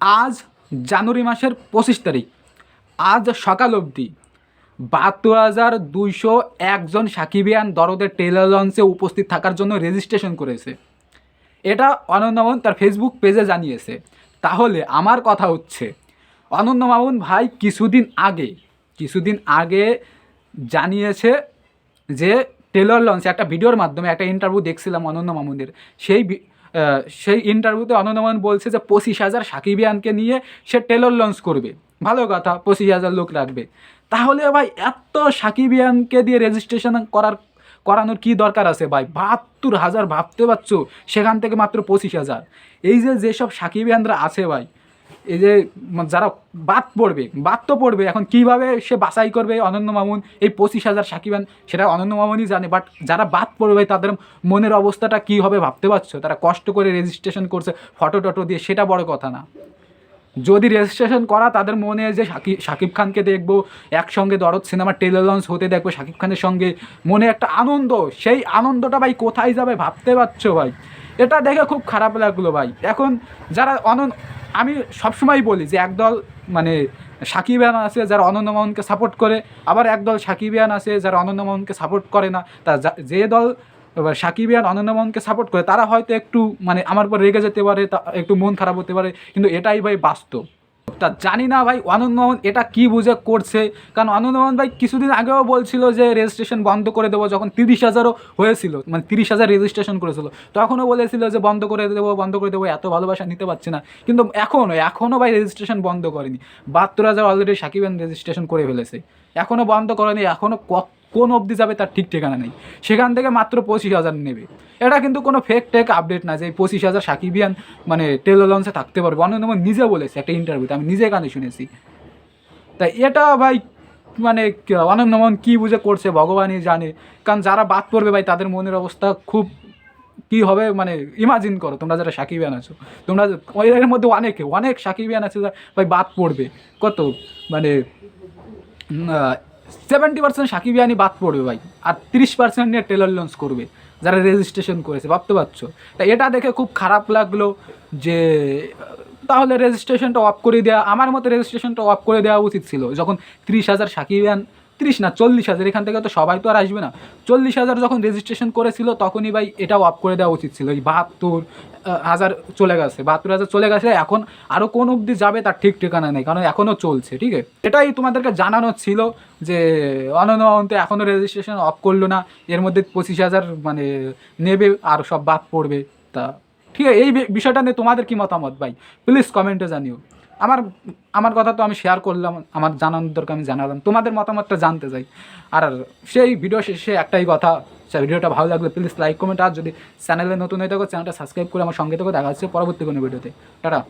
আজ জানুয়ারি মাসের পঁচিশ তারিখ। আজ সকাল অবধি বাহাত্তর হাজার দুইশো একজন সাকিবিয়ান দরদের টেলার লঞ্চে উপস্থিত থাকার জন্য রেজিস্ট্রেশন করেছে। এটা অনন্য মামুন তার ফেসবুক পেজে জানিয়েছে। তাহলে আমার কথা হচ্ছে, অনন্য মামুন ভাই কিছুদিন আগে কিছুদিন আগে জানিয়েছে যে টেলর লঞ্চে একটা ভিডিওর মাধ্যমে একটা ইন্টারভিউ দেখছিলাম অনন্য মামুনের। সেই সেই ইন্টারভিউতে অনন্য মামুন বলছে যে, পঁচিশ হাজার সাকিবিয়ানকে নিয়ে সে টেলর লঞ্চ করবে। ভালো কথা, পঁচিশ হাজার লোক রাখবে। তাহলে ভাই, এত সাকিবিয়ানকে দিয়ে রেজিস্ট্রেশন করার, করানোর কি দরকার আছে ভাই? বাহাত্তর হাজার ভাবতে পারছ? সেখান থেকে মাত্র পঁচিশ হাজার। এই যে যেসব সাকিবিয়ানরা আছে ভাই এই যে যারা বাদ পড়বে, বাদ তো পড়বে, এখন কীভাবে সে বাছাই করবে অনন্য মামুন? এই পঁচিশ হাজার সাকিবান সেটা অনন্য মামুনই জানে বাট যারা বাদ পড়বে, তাদের মনের অবস্থাটা কী হবে ভাবতে পারছ? তারা কষ্ট করে রেজিস্ট্রেশন করছে ফটো টটো দিয়ে, সেটা বড় কথা না। যদি রেজিস্ট্রেশন করা, তাদের মনে যে শাকিব শাকিব খানকে দেখব, একসঙ্গে দরদ সিনেমা টেলার লঞ্চ হতে দেখব শাকিব খানের সঙ্গে, মনে একটা আনন্দ, সেই আনন্দটা ভাই কোথায় যাবে ভাবতে পারছ ভাই? এটা দেখে খুব খারাপ লাগল ভাই। এখন যারা অনন আমি সবসময় বলি যে একদল মানে সাকিবিয়ান আছে যারা অনন্য মোহনকে সাপোর্ট করে, আবার একদল সাকিবিয়ান আছে যারা অনন্য মোহনকে সাপোর্ট করে না। তা যা- দল, এবার সাকিবিয়ান অনন্য মোহনকে সাপোর্ট করে, তারা হয়তো একটু মানে আমার উপর রেগে যেতে পারে একটু মন খারাপ হতে পারে, কিন্তু এটাই ভাই বাস্তব। তা জানি না ভাই অনন্ত মোহন এটা কি বুঝে করছে? কারণ অনন্ত মোহন ভাই কিছুদিন আগেও বলছিল যে রেজিস্ট্রেশন বন্ধ করে দেবো যখন তিরিশ হাজারও হয়েছিল মানে তিরিশ হাজার রেজিস্ট্রেশন করেছিল। তখনও বলেছিল যে বন্ধ করে দেবো, বন্ধ করে দেবো, এত ভালোবাসা নিতে পারছি না। কিন্তু এখনও এখনও ভাই রেজিস্ট্রেশন বন্ধ করেনি। বাহাত্তর হাজার অলরেডি সাকিবান রেজিস্ট্রেশন করে ফেলেছে। এখনও বন্ধ করেনি, এখনও কোন অবধি যাবে তার ঠিক ঠিকানা নেই। সেখান থেকে মাত্র পঁচিশ হাজার নেবে। এটা কিন্তু কোনো ফেক টেক আপডেট না যে এই পঁচিশ হাজার সাকিবিয়ান মানে টেলো লঞ্চে থাকতে পারবে। অনন্ত মোহন নিজে বলেছে একটা ইন্টারভিউতে আমি নিজে কানে শুনেছি। তাই এটা ভাই মানে ক- অনন্ত মোহন কী বুঝে করছে, ভগবানই জানে। কারণ যারা বাদ পড়বে ভাই, তাদের মনের অবস্থা খুব কি হবে মানে ইমাজিন করো, তোমরা যারা সাকিবিয়ান আছো। তোমরা এর মধ্যে অনেকে, অনেক সাকিবিয়ান আছে ভাই বাদ পড়বে। কত? মানে সেভেন্টি পার্সেন্ট সাকিব সাকিবিয়ানি বাদ পড়বে ভাই, আর তিরিশ পার্সেন্ট নিয়ে টেলার লঞ্চ করবে, যারা রেজিস্ট্রেশন করেছে, ভাবতে পারছ? তা এটা দেখে খুব খারাপ লাগল যে, তাহলে রেজিস্ট্রেশনটা অফ করে দেওয়া আমার মতে রেজিস্ট্রেশনটা অফ করে দেওয়া উচিত ছিল, যখন তিরিশ হাজার সাকিবিয়ান তিরিশ না চল্লিশ হাজার? এখান থেকে তো সবাই তো আর আসবে না। চল্লিশ হাজার যখন রেজিস্ট্রেশন করেছিল, তখনই ভাই এটাও অফ করে দেওয়া উচিত ছিল। এই বাহাত্তর হাজার চলে গেছে। বাহাত্তর হাজার চলে গেছে, এখন আরও কোন অবধি যাবে তার ঠিক ঠিকানা নেই, কারণ এখনও চলছে, ঠিক আছে? এটাই তোমাদেরকে জানানো ছিল যে, অনন্ত অন্ত এখনও রেজিস্ট্রেশন অফ করল না। এর মধ্যে পঁচিশ হাজার মানে নেবে আর সব বাদ পড়বে তা। ঠিক আছে, এই বিষয়টা নিয়ে তোমাদের কি মতামত ভাই? প্লিজ কমেন্টে জানিও। আমার আমার কথা তো আমি শেয়ার করলাম, আমার জানানোর দরকার, আমি জানালাম। তোমাদের মতামতটা জানতে চাই। আর সেই ভিডিও শেষে একটাই কথা সেই ভিডিওটা ভালো লাগলে প্লিজ লাইক কমেন্ট আর যদি চ্যানেলে নতুন হয়ে থাকো চ্যানেলটা সাবস্ক্রাইব করে আমার সঙ্গে থেকে, দেখা হচ্ছে পরবর্তী কোনো ভিডিওতে টাটা।